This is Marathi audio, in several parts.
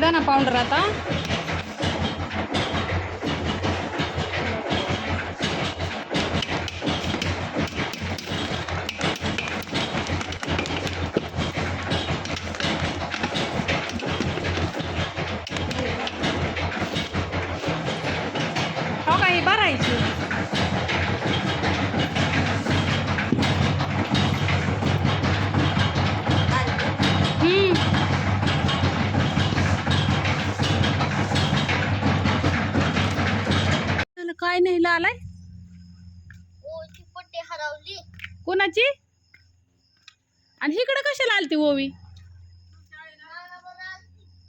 टाकायची दाना पावडर काय नाही आलाय? पट्टी हरवली. कोणाची? आणि इकडे कशाला आलती ओवी?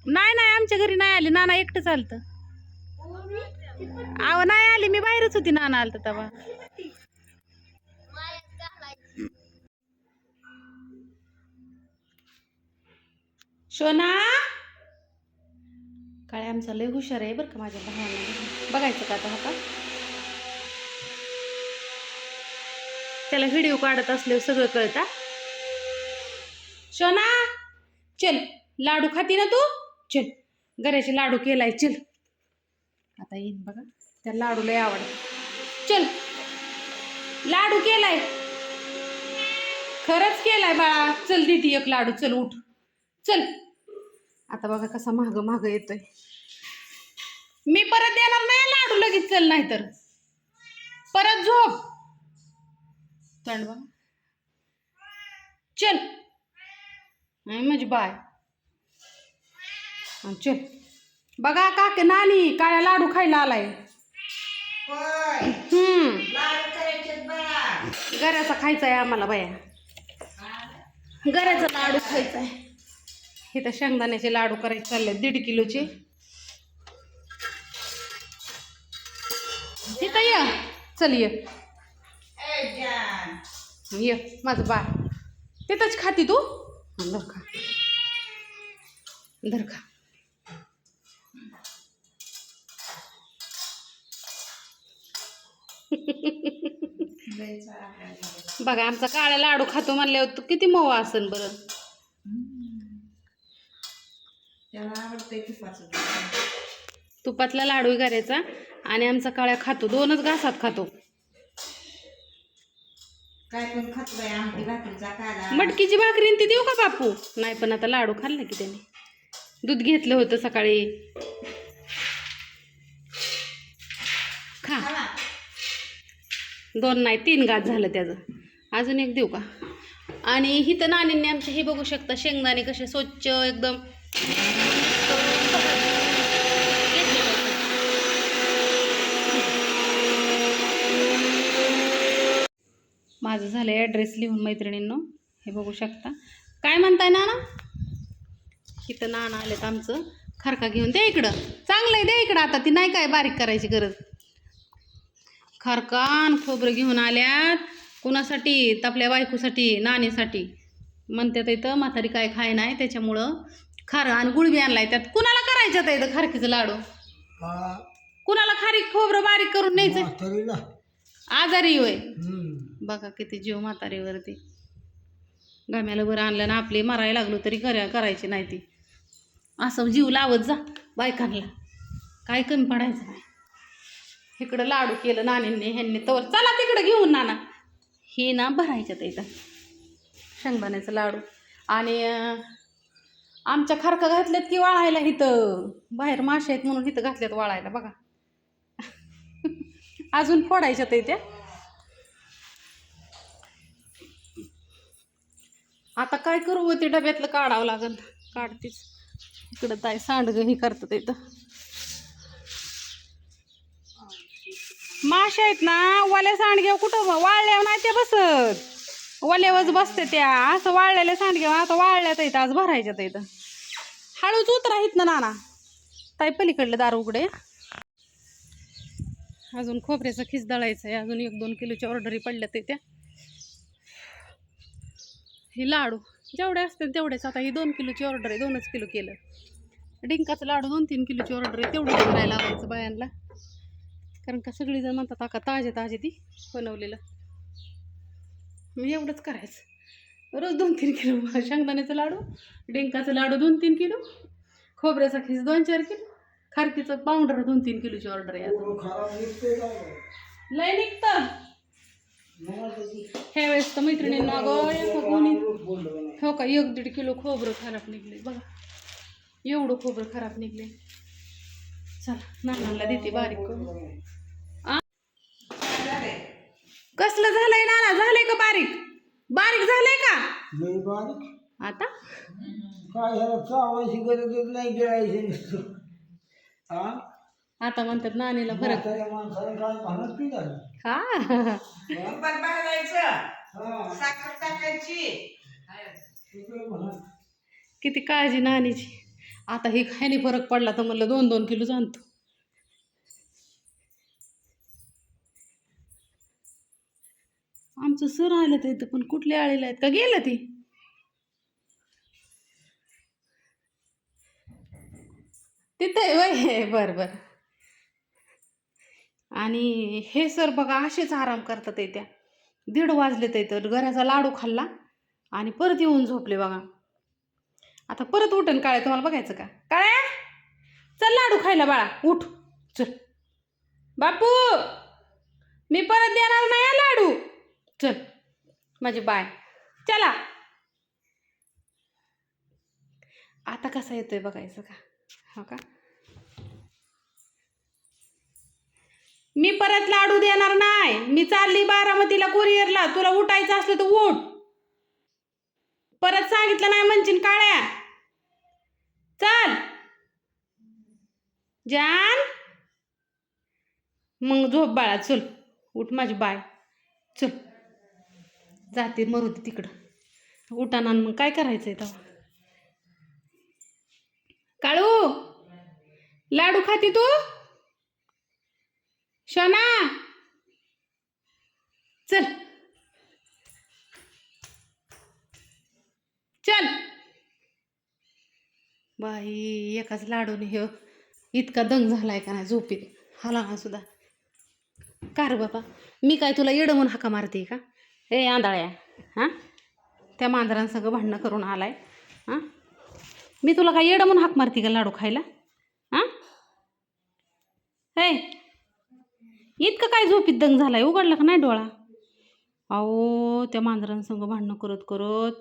नाही नाही आमच्या घरी नाही आली. नाना एकटं चालतं अहो नाही आली. मी बाहेरच होती नाना आलत तेव्हा. शोना काय आमचा लय हुशार आहे बरं का माझ्या भावाला बघायचं का आता हा का? त्याला व्हिडिओ काढत असल्यावर सगळं कळता. शोना चल लाडू खाती ना तू? चल गऱ्याचे लाडू केलाय चल. आता येईन बघा त्या लाडू लय आवड चल लाडू केलाय. खरंच केलाय बाळा. चल दिदी एक लाडू चल उठ. चल. आता बघा कसा माग माग येतोय. मी परत देणार नाही लाडू लगेच चल नाही तर परत झोप. बघा. चल. नाही म्हणजे बाय. हा, चल. बघा काके नानी काळ्या लाडू खायला आलाय. हम्म. गऱ्याचा खायचा आहे आम्हाला बाया. गऱ्याचा लाडू खायचा आहे इथं शेंगदाण्याचे लाडू करायचे चालले दीड किलोचे. इथं ये. चल ये. ये माझं बा तिथंच खाती तू? हं, धर खा. धर खा. बघा आमचा काळा लाडू खातो म्हणल्यावर तू किती मऊ असेल बरं. तुपातला लाडू करायचा आणि आमचा काळ्या खातो दोनच घासात खातो. काय पण खात बाई आमटी भाकरीचा काला मटकीची भाकरी आणि ती देऊ का बापू? नाही पण आता लाडू खाल्ला की त्याने. दूध घेतलं होतं सकाळी. खा. खावा. दोन नाही तीन घास झालं त्याचं. अजून एक देऊ का? आणि हिथं नानींनी आमचे हे बघू शकता शेंगदाणे कसे स्वच्छ एकदम. माझं झालं ॲड्रेस लिहून मैत्रिणींनो. हे बघू शकता. काय म्हणताय नाना? इथं नाना आलेत आमचं. खरका घेऊन दे इकडं. चांगलं आहे दे इकडं आता. ती नाही काय बारीक करायची गरज. खरकान खोबरं घेऊन आल्यात. कुणासाठी? आपल्या बायकोसाठी नाणीसाठी म्हणतात इथं म्हातारी काय खाय नाही त्याच्यामुळं खार आणि गुळबी आणलाय त्यात. कुणाला करायच्यात इथं खारकीचं लाडू? हा. कुणाला खारीक खोबरं बारीक करून न्यायचं? आजारी होय. बघा किती जीव म्हातारीवरती. गम्याला बरं आणलं ना आपले मरायला लागलो तरी करा करायची नाही ती. असं जीव लावत जा बायकांना. काय कमी पडायचं नाही. इकडं लाडू केलं नानींनी ह्यांनी तवर चला तिकडं घेऊन नाना. हे ना भरायच्यात इथं. शेंगदाण्याचं लाडू. आणि आमच्या खारखं घातल्यात की वाळायला इथं. बाहेर मासे आहेत म्हणून इथं घातल्यात वाळायला बघा. अजून फोडायच्यात त्या आता काय करू हो ते डब्यातलं काढावं लागल. काढतेच. इकडं ताय सांडगं हे करतात इथं. माशा आहेत ना वाल्या सांडग्या कुठं वाळल्या वाळल्यावर नाही त्या बसत. वाल्यावरच बसते त्या. असं वाळलेल्या सांडग्या आता वाळल्यात इथं आज भरायच्यात इथं. हळूच उतराहीत आहेत ना नाना. ताई पलीकडलं दार उघडे. अजून खोबऱ्याचं खिस दळायचं आहे अजून एक दोन किलोच्या ऑर्डरी पडल्यात त्या हे लाडू जेवढे असतील तेवढेच. आता ही दोन किलोची ऑर्डर आहे दोनच किलो केलं. डिंकाचं लाडू दोन तीन किलोची ऑर्डर आहे तेवढं करायला लावायचं बायांना. कारण का सगळीजण म्हणतात का ताजे ताजे ती बनवलेलं. मी एवढंच करायचं. रोज दोन तीन किलो. शेंगदाण्याचं लाडू डिंकाचं लाडू दोन तीन किलो खोबऱ्याचा खीस दोन चार किलो खारकीचं पावडर दोन तीन किलोची ऑर्डर आहे आता. लय निघतं. ह्या वेळेस तर मैत्रिणींना अगं एका कोणी हो का एक दीड किलो खोबरं खराब निघले बघा. एवढं खोबरं खराब निघले चला नानाला देते बारीक करून? कसलं झालंय नाना? झालंय का बारीक? बारीक झालंय का? बारीक. आता? काय चावायची गरजच नाही गिळायची नुसतं. हा आता म्हणतात नानीला फरक. हा. हा. किती काळजी नानीची आता हे ह्याने फरक पडला तर म्हणलं दोन दोन किलो आणतो आमचं सर आलं तर इथं पण कुठले आलेले आहेत? का गेलं ती? तिथं आहे वय. बरं बरं. आणि हे सर बघा असेच आराम करतात आहे त्या. दीड वाजले ते तर घराचा लाडू खाल्ला आणि परत येऊन झोपले बघा. आता परत उठन काळे तुम्हाला बघायचं का? काळे! चल लाडू खायला बाळा उठ. चल. बापू! मी परत देणार नाही लाडू. चल. माझी बाय. चला. आता कसा येतोय बघायचं का? हो का? मी परत लाडू देणार नाही. मी चालली बारामतीला कुरिअरला तुला उठायचं असलं तर उठ. परत सांगितलं नाही म्हणशील काळ्या. चल. जान. मग झोप बाळा. चल. उठ माझी बाय. चल. जाते मरुदी तिकडं. उठाना मग काय करायचंय तेव्हा? काळू. लाडू खाती तू? शना! चल. चल. बाई एकाच लाडूने हे इतका दंग झालाय का नाही झोपीत? हाला ना सुद्धा. का रे बाबा मी काय तुला येडं म्हणून हाका मारते का? ए आंधळ्या. हां? त्या मांजरांसंग भांडणं करून आलाय. हां? मी तुला काय येडं म्हणून हाक मारते का लाडू खायला? हां? हे इतकं काय झोपीत दंग झालाय? उघडला का नाही डोळा? अहो त्या मांजरांसंग भांडणं करत करत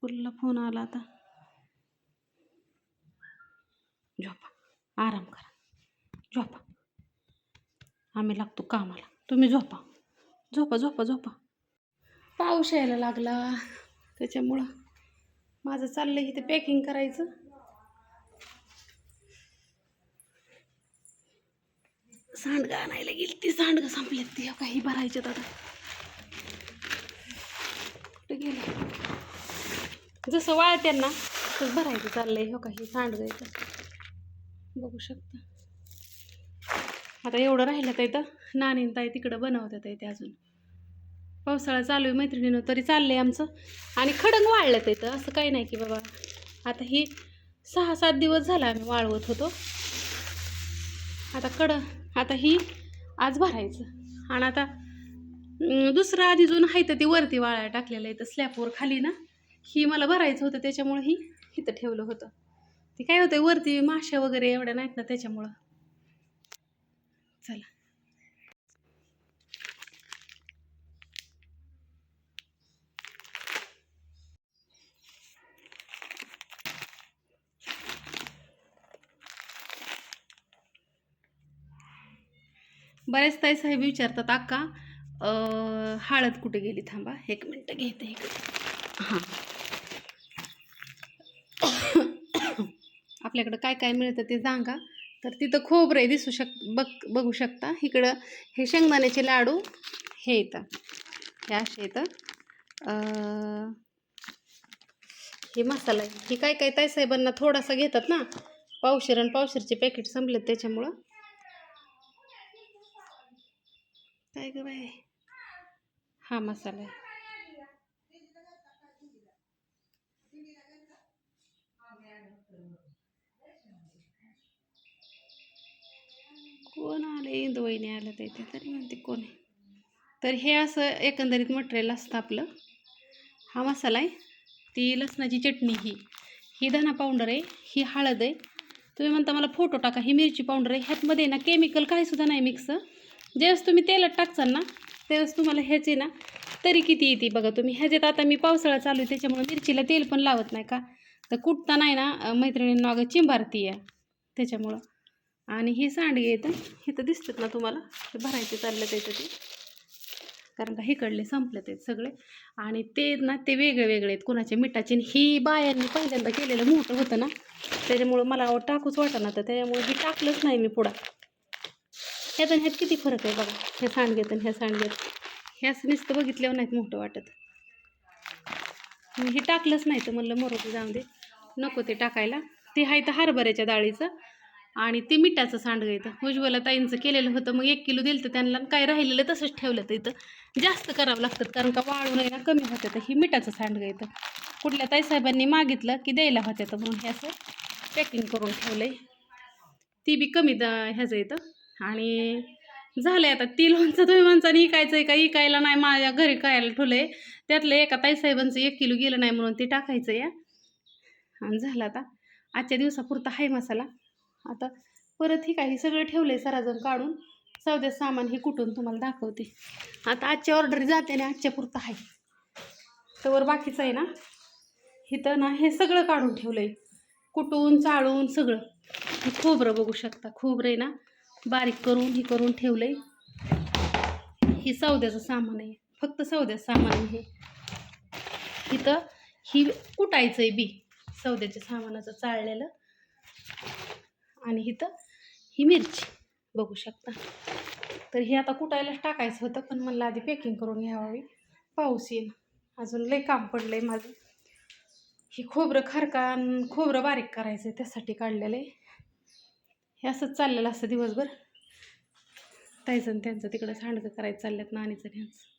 पुरला फोन आला आता. झोपा. आराम करा. झोपा. आम्ही लागतो कामाला. तुम्ही झोपा. झोपा झोपा झोपा. पाऊस यायला लागला. त्याच्यामुळं माझं चाललंय इथे पॅकिंग करायचं. सांडगं आणायला गेली. ती सांडगं संपल्यात ती काही भरायच्यात दादा कुठे गेले? जसं वाळते ना तसं भरायचं चाललंय. हो काही सांडगं येतं बघू शकता. आता एवढं राहिलं तर इथं नानीन ताई तिकडं बनवतात ते अजून. पावसाळा चालू आहे मैत्रिणीनं तरी चाललंय आमचं. आणि खडंग वाळलं तर इथं. असं काही नाही की बाबा आता ही सहा सात दिवस झाला आम्ही वाळवत होतो. आता कडं आता ही आज भरायचं. आणि आता दुसरं आधी अजून आहे तर ते वरती वाळ्या टाकलेलं आहे तर स्लॅपवर खाली ना ही मला भरायचं होतं त्याच्यामुळं ही इथं ठेवलं होतं. ते काय होतं वरती माश्या वगैरे एवढ्या नाहीत ना त्याच्यामुळं. चला. बरेच ताई साहेब विचारतात अक्का हळद कुठे गेली? थांबा एक मिनटं घेते इकडे. हां. आपल्याकडं काय काय मिळतं ते सांगा. तर तिथं खोबरं आहे दिसू शक बघ बघू शकता. इकडं हे शेंगदाण्याचे लाडू हे येतं हे असे येतं हे मसाला आहे. हे काय काय ताई साहेबांना थोडासा घेतात ना? पावशेर आणि पावशेरचे पॅकेट संपलेत त्याच्यामुळं. काय ग बाय हा मसाला आहे. कोण आले इंदवईने आलं ते ते तरी म्हणते कोण आहे? तर हे असं एकंदरीत मटेरियल असतं आपलं. हा मसाला आहे. ती लसणाची चटणी ही. ही धना पावडर आहे. ही हळद आहे. तुम्ही म्हणता मला फोटो टाका. ही मिरची पावडर आहे. ह्यातमध्ये ना केमिकल काही सुद्धा नाही मिक्स. ज्यावेळेस तुम्ही तेलात टाकचाल ना त्यावेळेस तुम्हाला ह्याचे ना तरी किती येते बघा तुम्ही. ह्याच्यात आता मी पावसाळा चालू आहे त्याच्यामुळे मिरचीला तेल पण लावत नाही का? तर कुटता नाही ना मैत्रिणींना अगं चिंबारती आहे. त्याच्यामुळं. आणि हे सांडगे येतं इथं दिसतात ना तुम्हाला. हे भरायचे चाललं त्याचं ते कारण का हे कडले संपले आहेत सगळे. आणि ते ना ते वेगळे वेगळे आहेत. कुणाच्या मिठाचे ही बायांनी पहिल्यांदा केलेलं मोठं होतं ना. त्याच्यामुळं मला टाकूच टाकूच वाटणार तर त्याच्यामुळे हे टाकलंच नाही मी पुढं. ह्यात आणि ह्यात किती फरक आहे बघा. हे सांडगेत आणि ह्या सांडगेत ह्याच नुसतं बघितल्यावर नाहीत मोठं वाटत. मी हे टाकलंच नाही तर म्हणलं मरोती जाऊ दे. नको ते टाकायला. ते आहे तर हरभऱ्याच्या डाळीचं आणि ते मिठाचं सांडगं येतं उज्ज्वला ताईंचं केलेलं होतं. मग एक किलो दिलं तर त्यांना काय राहिलेलं तसंच ठेवलं तर इथं. जास्त करावं लागतं कारण का वाळून आहे ना कमी होतं तर ही मिठाचं सांडगं येतं कुठल्या ताईसाहेबांनी मागितलं की द्यायला होत्या तर म्हणून हे असं पॅकिंग करून ठेवलं आहे ती बी कमी द ह्याचं येतं आणि झालं आहे आता. ती लोणचं तुम्ही म्हणता इकायचं आहे का? इकायला नाही माझ्या घरी खायला ठेवलं आहे त्यातलं एका ताईसाहेबांचं एक किलो गेलं नाही म्हणून ते टाकायचं या आणि झालं आता. आजच्या दिवसापुरता आहे मसाला. आता परत ही काही सगळं ठेवलं आहे सराजण काढून. सौद्या सामान हे कुठून तुम्हाला दाखवते. आता आजच्या ऑर्डर जाते आणि आजच्या पुरतं आहे तर बाकीचं आहे ना इथं ना हे सगळं काढून ठेवलं आहे कुटून चाळून सगळं. खोबरं बघू शकता खोबरं आहे ना. बारीक करून हे करून ठेवलं आहे हे सौद्याचं सामान आहे. फक्त सौद्याचं सामान आहे हे. इथं ही कुटायचं आहे बी सौद्याच्या सामानाचं चाळलेलं. आणि इथं ही मिरची बघू शकता. तर हे आता कुटायलाच टाकायचं होतं पण म्हणलं आधी पॅकिंग करून घ्यावावी पाऊस येईल. अजून लय काम पडलं आहे माझं. ही खोबरं खारकान खोबरं बारीक करायचं आहे त्यासाठी काढलेलं आहे हे असंच चाललेलं असतं दिवसभर. ताईचं आणि त्यांचं तिकडं सांडगं करायचं चालल्यात नाणीचं आणि ह्यांचं.